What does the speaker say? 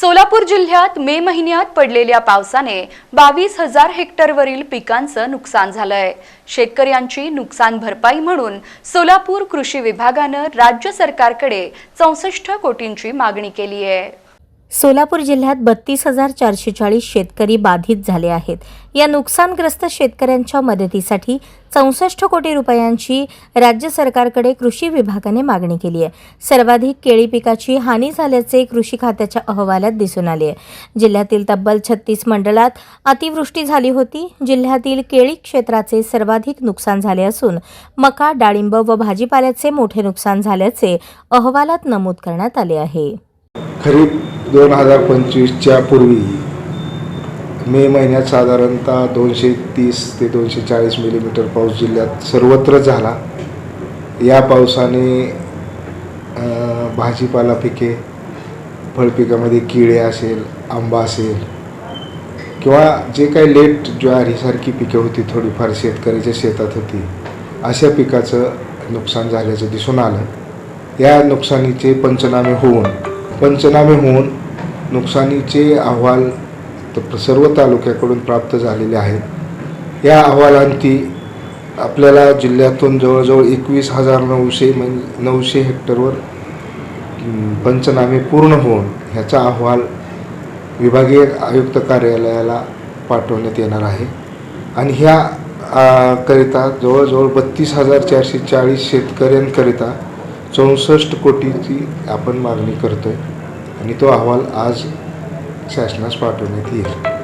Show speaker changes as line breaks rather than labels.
सोलापूर जिल्ह्यात मे महिन्यात पडलेल्या पावसाने बावीस हजार हेक्टरवरील पिकांचं नुकसान झालंय. शेतकऱ्यांची नुकसान भरपाई म्हणून सोलापूर कृषी विभागानं राज्य सरकारकडे चौसष्ट कोटींची मागणी केली आहे
सोलापूर जिल्ह्यात बत्तीस हजार चारशे चाळीस शेतकरी बाधित झाले आहेत. या नुकसानग्रस्त शेतकऱ्यांच्या मदतीसाठी चौसष्ट कोटी रुपयांची राज्य सरकारकडे कृषी विभागाने मागणी केली आहे. सर्वाधिक केळी पिकाची हानी झाल्याचे कृषी खात्याच्या अहवालात दिसून आले आहे. जिल्ह्यातील तब्बल छत्तीस मंडळात अतिवृष्टी झाली होती. जिल्ह्यातील केळी क्षेत्राचे सर्वाधिक नुकसान झाले असून मका डाळिंब व भाजीपाल्याचे मोठे नुकसान झाल्याचे अहवालात नमूद करण्यात आले आहे.
खरीप दोन हजार पंचवीसच्या पूर्वी मे महिन्यात साधारणतः दोनशे तीस ते दोनशे चाळीस मिलीमीटर पाऊस जिल्ह्यात सर्वत्र झाला. या पावसाने भाजीपाला पिके फळपिकामध्ये किडे असेल आंबा असेल किंवा जे काही लेट ज्वारीसारखी पिके होती थोडीफार शेतकऱ्याच्या शेतात होती अशा पिकाचं नुकसान झाल्याचं दिसून आलं. या नुकसानीचे पंचनामे होऊन पंचनामे होऊन नुकसानीचे अहवाल सर्व तालुक्याकडून प्राप्त झालेले आहेत. या अहवालांती आपल्याला जिल्ह्यातून जवळजवळ एकवीस हजार नऊशे म्हणजे नऊशे हेक्टरवर पंचनामे पूर्ण होऊन ह्याचा अहवाल विभागीय आयुक्त कार्यालयाला पाठवण्यात येणार आहे. आणि ह्या करिता जवळजवळ बत्तीस हजार चारशे चाळीस शेतकऱ्यांकरिता चौसष्ट कोटीची आपण मागणी करतो आहे आणि तो अहवाल आज शासनास पाठवण्यात येईल.